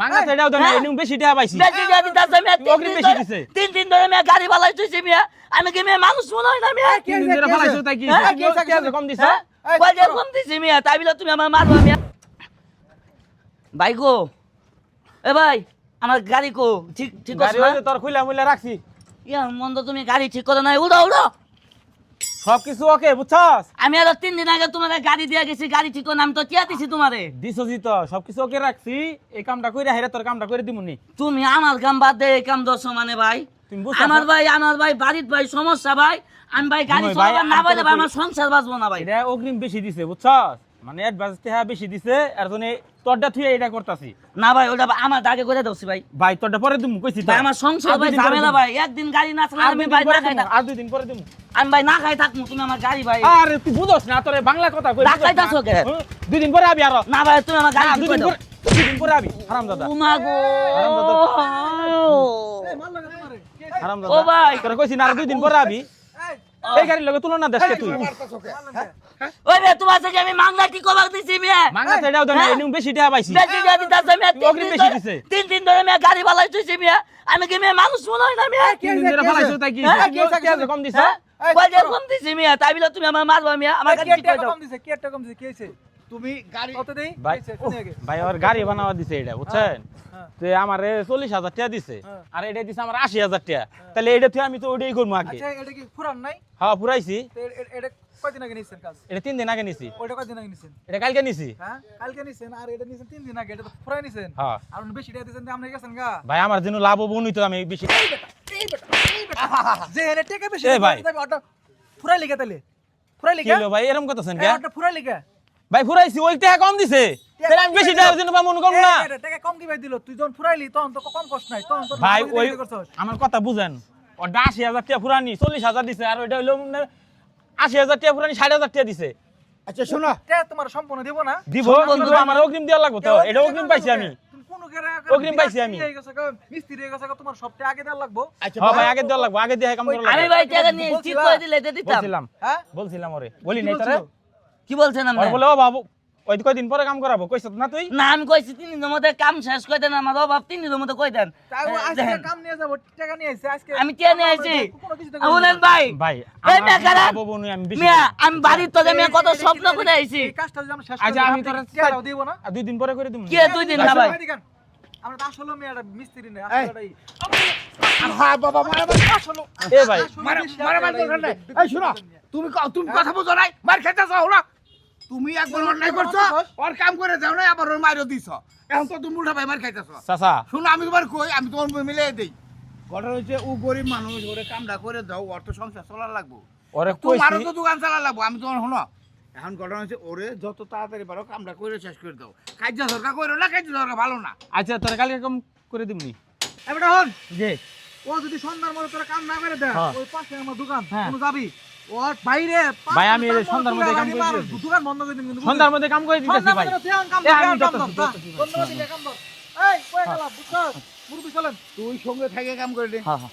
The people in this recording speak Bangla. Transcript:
মাঙ্গা তো এটাও দেন হ্যাঁ? এনু বেশি টাকা পাইছি। বেশি দিয়ে দিতাছে মিয়া তিন বেশি দিছে। তিন দিন ধরে মিয়া গাড়ি বালাই তুইছি মিয়া। আমি কি মেয়ে মানুষ মনে হয় না মিয়া? তিন ধরে ফালাইছো তাই কি? কি কম দিছে? যে কম দিছি মিয়া তাই বলে তুমি আমার মারবা মিয়া। ভাই গো এ ভাই আমার গাড়ি কো ঠিক ঠিক আছে তোর খুইলা মুইলা রাখছি ইয়া মন্দ তুমি গাড়ি ঠিক করে নাই। উড়ো উড়ো। সব কিছু ওকে বুঝছস? আমি আরও তিন দিন আগে তোমাদের গাড়ি দিয়ে গেছি গাড়ি ঠিক নাম তো টিয়া দিছি তোমারে। দিছজি তো সব কিছু ওকে রাখছি এই কামটা কইরা হেরে তোর কামটা করে দিমুনি। তুমি আমার কাম বাদ দে এই কাম দোষ মানে ভাই। তুমি আমার ভাই আমার ভাই বাড়ির ভাই সমস্যা ভাই। আমি ভাই গাড়ি চালাবার না পাইলে আমার সংসার বাঁচবো না ভাই। এটা অগ্রিম বেশি দিছে বুঝছস? মানে অ্যাডভান্স টাকা বেশি দিছে আর জন্য তোরটা থুয়ে এটা করতাছি। না ভাই ওটা আমার আগে করে দোছি ভাই। ভাই তোরটা পরে দিমু কইছি ভাই আমার সংসার ভাই ঝামেলা ভাই একদিন গাড়ি না চালালে আমি ভাই না খাই দিমু, আর দুই দিন পরে দিমু। আমি ভাই না খাই থাকব তুমি আমার গাড়ি ভাই। আরে তুই বুঝছ না তোরে বাংলা কথা কই না? ডাকাইতাছো কে? দুই দিন পরে আবি আর। না ভাই তুমি আমার গাড়ি না, দুই দিন পরে দুই দিন পরে আবি হারাম দাদা উমা গো। হারাম ও। ভাই। তোরে কইছি না আর দুই দিন পরে আবি। এই গাড়ির লগে তুলনা দেশকে তুই। ওই রে তোমার থেকে আমি মাংলা কি কবাক দিছি মিয়া? মাঙ্গা তো এটাও দেন হ্যাঁ? এনু বেশি টাকা পাইছি। বেশি টাকা দিতাছে মিয়া তিন অগ্রিম বেশি দিছে। তিন দিন ধরে মিয়া গাড়ি বালাই তুইছি মিয়া। আমি কি মেয়ে মানুষ মনে হয় না মিয়া? তিন দিন ধরে ফালাইছো তাই কি? হ্যাঁ? কি কম দিছ। হ্যাঁ? কম দিছি মিয়া? তাই বিলা তুমি আমার মারবা মিয়া। আমার গাড়ি দিছে? কি দাও তুমি গাড়ি কত দেই? ভাই আর গাড়ি বানাওয়া দিছে এটা বুঝছেন? তো আমারে চল্লিশ হাজার টাকা দিছে আর এটা দিছে আমার আশি হাজার টাকা। তাহলে এটা তুই আমি তো ওইটাই করব আগে। আচ্ছা এটা কি পুরান নাই? হ্যাঁ পুরাইছি তো এ- এ- এটা কয়দিন আগে নিছেন কাজ? এটা তিন দিন আগে নিছি। ওইটা কয়দিন আগে নিছেন? এটা কালকে নিছি। হ্যাঁ কালকে নিছেন আর এটা নিছেন তিন দিন আগে এটা তো পুরাই নিছেন? হ্যাঁ। আর উনি বেশি টাকা দিছেন আপনি গেছেন গা? ভাই আমার জন্য লাভ হব তো আমি বেশি যে এনে টাকা বেশি ভাই। ফুরাই লিখে তাহলে। ফুরাই লিখে? ভাই এরকম কথা কে ওটা ফুরাই লিখে। ভাই ফুরাইছি ওই টাকা কম দিছে। তাহলে আমি বেশি পাবো কম না। টাকা কম কি ভাই দিল তুই যখন ফুরাইলি তখন তো কম কষ্ট নাই তখন তো ভাই ওই আমার কথা বুঝেন আশি হাজার টাকা ফুরানি চল্লিশ হাজার দিছে আর ওইটা হইল মানে আশি হাজার টাকা ফুরানি ষাট হাজার টাকা দিছে। আচ্ছা শোনো। টাকা তোমার সম্পূর্ণ দিব না? দিব কিন্তু আমার অগ্রিম দেওয়া লাগবে তো এটা অগ্রিম পাইছি আমি। অগ্রিম পাইছি আমি। গেছে গো, মিস্ত্রি হয়ে গেছে তোমার সব আগে দেওয়া লাগবো। আচ্ছা হ্যাঁ ভাই আগে দেওয়া লাগবে আগে দিয়ে কাম করা আমি ভাই টাকা নিয়ে ঠিক করে দিলে দিতাম। বলছিলাম। হ্যাঁ? বলছিলাম ওরে। বলি নাই তোরে? কি বলছেন আপনি? বলে ও বাবু ওই কয়দিন পরে কাম করাবো কইছ না তুই? না আমি কইছি তিন দিনের মধ্যে কাম শেষ করে দেন আমার অভাব তিন দিনের মধ্যে কই দেন আজকে কাম নিয়ে যাব টাকা নিয়ে আসছে আজকে আমি টিয়া নিয়ে আইছি বলেন ভাই। ভাই এই আমার বাবু বোন আমি বেশি মিয়া আমি বাড়ির তো আমি কত স্বপ্ন করে আইছি। এই কাজটা যদি আমরা শেষ আচ্ছা, করি, আমি তোরা টাকাটাও দিব না? আর দুই দিন পরে করে দিমু কে দুই দিন না ভাই? আমরা তো আসলে মেয়েটা মিস্ত্রি না আসলে হ্যাঁ বাবা মারা মারি আসলে এ ভাই। মারা মারা মারি দরকার নাই এই শোনো তুমি ক- তুমি কথা বুঝো নাই মার খেতে যাও না। তুমি একবার অন্যায় করছ ওর কাম করে যাও না আবার ওর মারও দিছ। এখন তো তুমি উল্টা ভাই মার খাইতেছ। চাচা। শোনো আমি তোমার কই আমি তোমার মিলে দেই। ঘটনা হচ্ছে ও গরিব মানুষ ওরে কামটা করে দাও ওর তো সংসার চলার লাগবো। ওরে তোমারও তো দোকান চালা লাগবো আমি তোমার শোনো। এখন ঘটনা হচ্ছে ওরে যত তাড়াতাড়ি পারো কামটা করে শেষ করে দাও। কাজা সরকার করে না কাজা সরকার ভালো না। আচ্ছা তোরে কালকে কম করে দিমনি। এবারে হন। যে ও যদি সন্ধ্যার মধ্যে তোরা কাম না করে দেয় হ্যাঁ। ওই পাশে আমার দোকান হ্যাঁ। কোনো যাবি? ওর বাইরে ভাই, আমি সন্ধ্যার মধ্যে কাম করে দোকান বন্ধ করে দিন কিন্তু সন্ধ্যার মধ্যে কাম করে দিতেছি ভাই। কাম আমি এই, গেলা, চলেন। তুই সঙ্গে থেকে কাম করে দে হ্যাঁ হ্যাঁ।